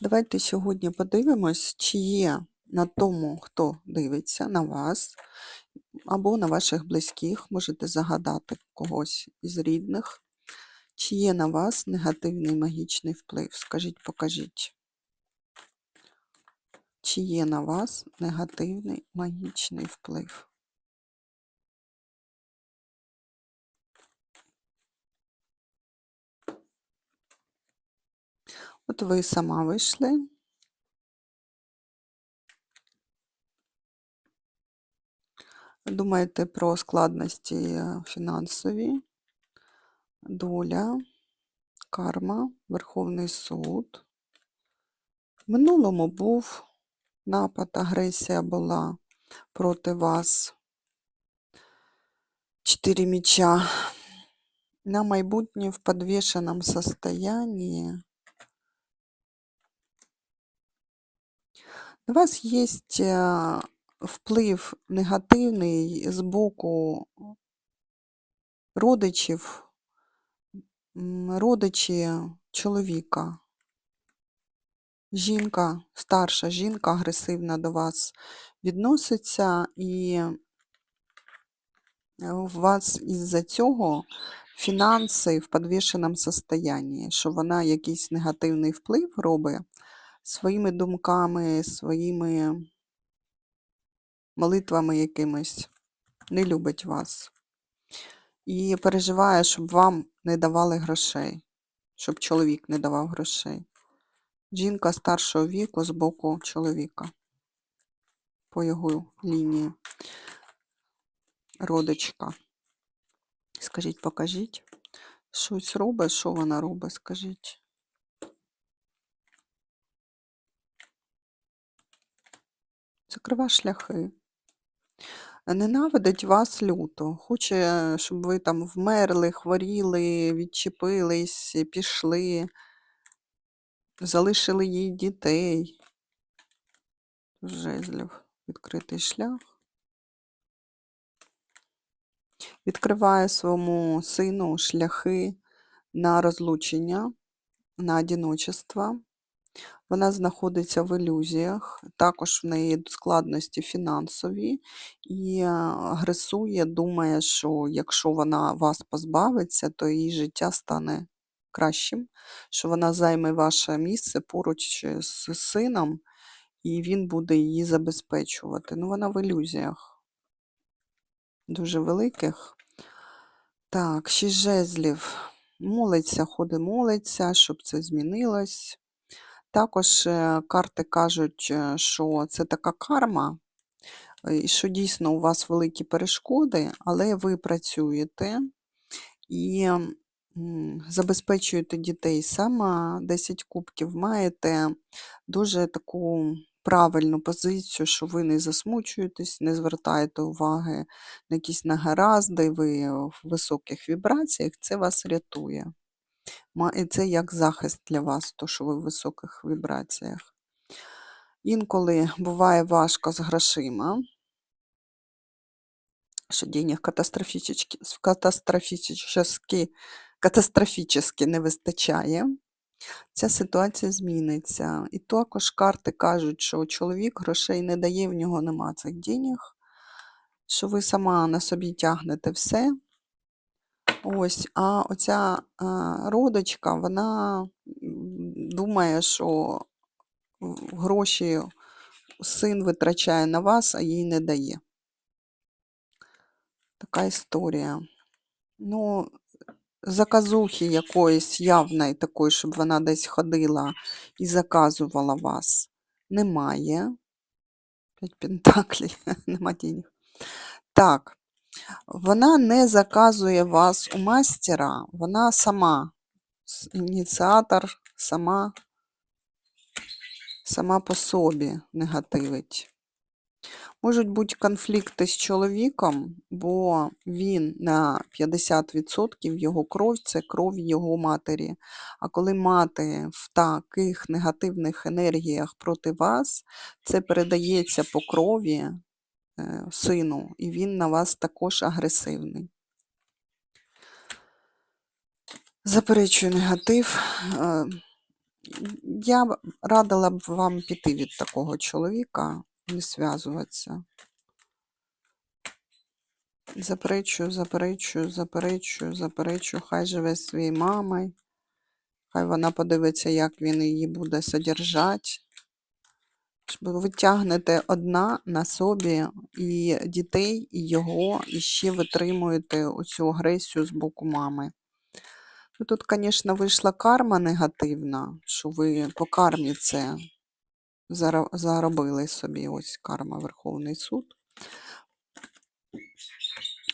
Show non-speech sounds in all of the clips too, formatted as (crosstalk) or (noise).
Давайте сьогодні подивимось, чи є на тому, хто дивиться на вас, або на ваших близьких, можете загадати когось із рідних, чи є на вас негативний магічний вплив. Скажіть, покажіть. Чи є на вас негативний магічний вплив? От ви сама вийшли. Думаєте про складності е, фінансові, доля, карма, Верховний суд. В минулому був напад, агресія була проти вас. Чотири меча. На майбутнє в подвешенном состоянии. У вас є е, вплив негативний з боку родичів, родичі чоловіка. Жінка, старша жінка агресивна до вас відноситься, і е, у вас із-за цього фінанси в підвішеному состоянні, що вона якийсь негативний вплив робить своїми думками, своїми молитвами якимись, не любить вас. І переживає, щоб вам не давали грошей, щоб чоловік не давав грошей. Жінка старшого віку з боку чоловіка по його лінії. Родичка. Скажіть, покажіть. Щось робить, що вона робить, скажіть. Закрива шляхи. Ненавидить вас люто. Хоче, щоб ви там вмерли, хворіли, відчепились, пішли, залишили їй дітей. Жезлів. Відкритий шлях. Відкриває своєму сину шляхи на розлучення, на одиночество. Вона знаходиться в ілюзіях, також в неї складності фінансові і е, агресує, думає, що якщо вона вас позбавиться, то її життя стане кращим, що вона займе ваше місце поруч з сином, і він буде її забезпечувати. Ну, вона в ілюзіях дуже великих. Так, шість жезлів. Молиться, ходить, молиться, щоб це змінилось. Також е, карти кажуть, е, що це така карма, е, і що дійсно у вас великі перешкоди, але ви працюєте і забезпечуєте дітей сама 10 кубків, маєте дуже таку правильну позицію, що ви не засмучуєтесь, не звертаєте уваги на якісь нагаразди, ви в високих вібраціях, це вас рятує. І це як захист для вас, то що ви в високих вібраціях. Інколи буває важко з грошима, що денег катастрофічно, катастрофічно, не вистачає. Ця ситуація зміниться. І також карти кажуть, що чоловік грошей не дає, в нього нема цих денег, що ви сама на собі тягнете все. Ось, а оця а, родичка, вона думає, що гроші син витрачає на вас, а їй не дає. Така історія. Ну, заказухи якоїсь явної такої, щоб вона десь ходила і заказувала вас, немає. П'ять пентаклів, (laughs) нема денег. Так, вона не заказує вас у мастера, вона сама ініціатор, сама, сама по собі негативить. Можуть бути конфлікти з чоловіком, бо він на 50% його кров це кров його матері. А коли мати в таких негативних енергіях проти вас, це передається по крові сину, і він на вас також агресивний. Заперечую негатив. Е, Я радила б вам піти від такого чоловіка, не зв'язуватися. Заперечую, заперечую, заперечую, заперечую. Хай живе зі своєю мамою. Хай вона подивиться, як він її буде содержати. Щоб ви тягнете одна на собі і дітей, і його, і ще витримуєте оцю агресію з боку мами. Ну, Тут, звісно, вийшла карма негативна, що ви по кармі це заробили собі. Ось карма Верховний суд.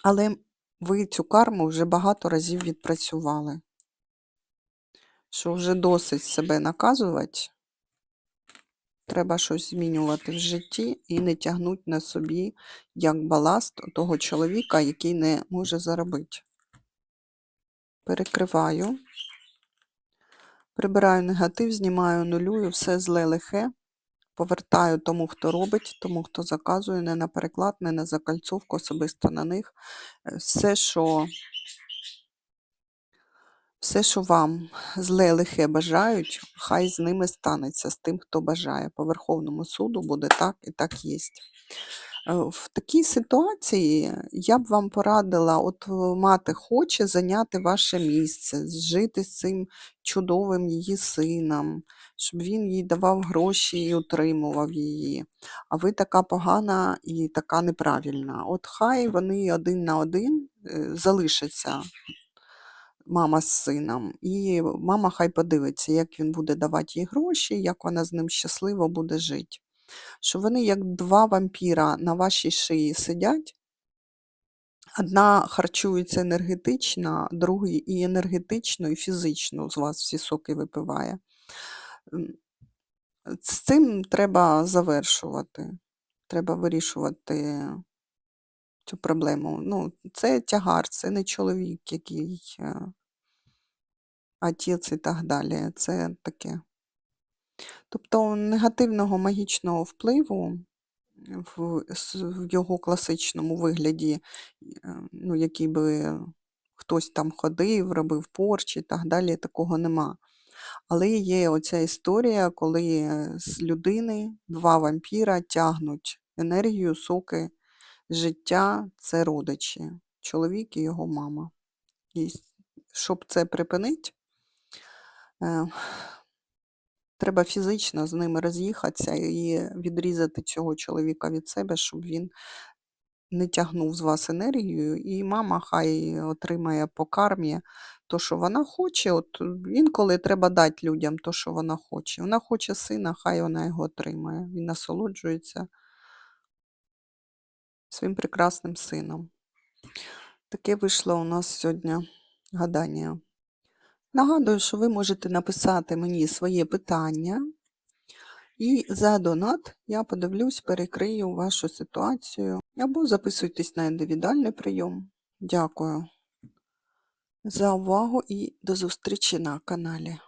Але ви цю карму вже багато разів відпрацювали. Що вже досить себе наказувати, треба щось змінювати в житті і не тягнути на собі як баласт того чоловіка, який не може заробити. Перекриваю. Прибираю негатив, знімаю, нулюю, все зле лихе. Повертаю тому, хто робить, тому, хто заказує, не на переклад, не на закальцовку, особисто на них. Е, Все, що, все, що вам зле лихе бажають, хай з ними станеться, з тим, хто бажає. По Верховному суду буде так і так є. В такій ситуації я б вам порадила, от е, мати хоче зайняти ваше місце, жити з цим чудовим її сином, щоб він їй давав гроші і утримував її. А ви така погана і така неправильна. От хай вони один на один е, залишаться, мама з сином, і мама хай подивиться, як він буде давати їй гроші, як вона з ним щасливо буде жити. Що вони як два вампіра на вашій шиї сидять. Одна харчується енергетично, другий і енергетично, і фізично з вас всі соки випиває. З цим треба завершувати. Треба вирішувати цю проблему. Ну, це тягар, це не чоловік, який е, отець і так далі. Це таке. Тобто негативного магічного впливу в, його класичному вигляді, е, ну, який би хтось там ходив, робив порчі і так далі, такого нема. Але є оця історія, коли з людини два вампіра тягнуть енергію, соки, життя це родичі, чоловік і його мама. І щоб це припинити, треба фізично з ними роз'їхатися і відрізати цього чоловіка від себе, щоб він не тягнув з вас енергію, і мама хай отримає по кармі то, що вона хоче. От інколи треба дати людям то, що вона хоче. Вона хоче сина, хай вона його отримає. Він насолоджується своїм прекрасним сином. Таке вийшло у нас сьогодні гадання. Нагадую, що ви можете написати мені своє питання, і за донат я подивлюсь, перекрию вашу ситуацію. Або записуйтесь на індивідуальний прийом. Дякую за увагу і до зустрічі на каналі.